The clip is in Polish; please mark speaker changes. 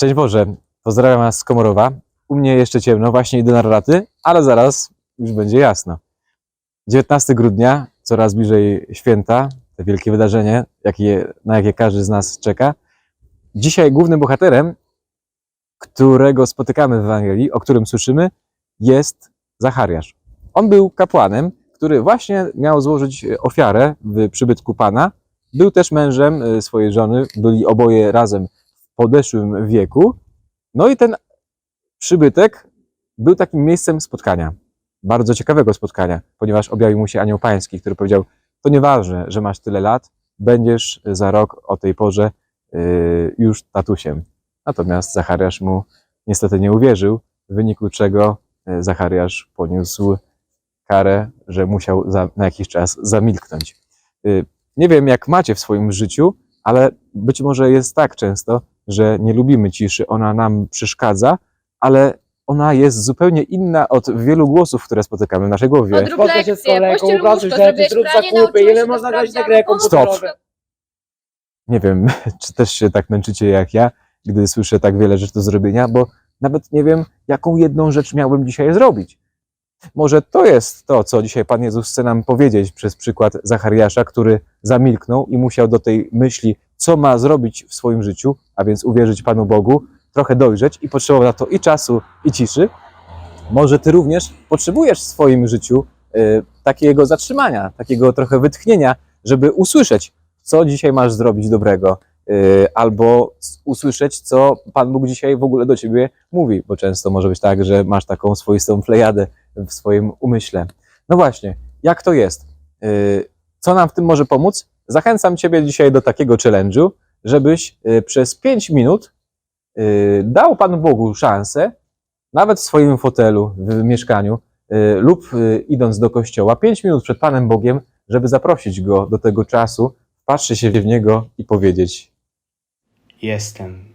Speaker 1: Szczęść Boże, pozdrawiam Was z Komorowa. U mnie jeszcze ciemno, właśnie idę na raty, ale zaraz już będzie jasno. 19 grudnia, coraz bliżej święta, te wielkie wydarzenie, jakie, na jakie każdy z nas czeka. Dzisiaj głównym bohaterem, którego spotykamy w Ewangelii, o którym słyszymy, jest Zachariasz. On był kapłanem, który właśnie miał złożyć ofiarę w przybytku Pana. Był też mężem y, swojej żony, byli oboje razem podeszłym wieku. No i ten przybytek był takim miejscem spotkania. Bardzo ciekawego spotkania, ponieważ objawił mu się anioł pański, który powiedział: To nieważne, że masz tyle lat, będziesz za rok o tej porze y, już tatusiem. Natomiast Zachariasz mu niestety nie uwierzył, w wyniku czego y, Zachariasz poniósł karę, że musiał za, na jakiś czas zamilknąć. Y, Nie wiem, jak macie w swoim życiu, ale być może jest tak często, że nie lubimy ciszy, ona nam przeszkadza, ale ona jest zupełnie inna od wielu głosów, które spotykamy w naszej głowie.
Speaker 2: Odrób
Speaker 3: Spotkaj się z
Speaker 2: lekcję,
Speaker 3: kolegą,
Speaker 2: pościel łóżko,
Speaker 3: że
Speaker 2: zrobiłeś
Speaker 3: zrób
Speaker 2: pranie,
Speaker 3: zakupy,
Speaker 2: nauczyłeś
Speaker 3: ile
Speaker 2: się
Speaker 3: można grać na
Speaker 2: sprawdzianu,
Speaker 3: grę komputerową.
Speaker 2: łóżko.
Speaker 1: Nie wiem, czy też się tak męczycie jak ja, gdy słyszę tak wiele rzeczy do zrobienia, bo nawet nie wiem, jaką jedną rzecz miałbym dzisiaj zrobić. Może to jest to, co dzisiaj Pan Jezus chce nam powiedzieć przez przykład Zachariasza, który zamilknął i musiał do tej myśli, co ma zrobić w swoim życiu, a więc uwierzyć Panu Bogu, trochę dojrzeć i potrzebował na to i czasu, i ciszy. Może Ty również potrzebujesz w swoim życiu y, takiego zatrzymania, takiego trochę wytchnienia, żeby usłyszeć, co dzisiaj masz zrobić dobrego, y, albo usłyszeć, co Pan Bóg dzisiaj w ogóle do ciebie mówi, bo często może być tak, że masz taką swoistą plejadę w swoim umyśle. No właśnie, jak to jest? Y, Co nam w tym może pomóc? Zachęcam Ciebie dzisiaj do takiego challenge'u, żebyś y, przez 5 minut y, dał Panu Bogu szansę, nawet w swoim fotelu, w mieszkaniu y, lub idąc do kościoła, 5 minut przed Panem Bogiem, żeby zaprosić Go do tego czasu, patrzeć się w Niego i powiedzieć
Speaker 3: Jestem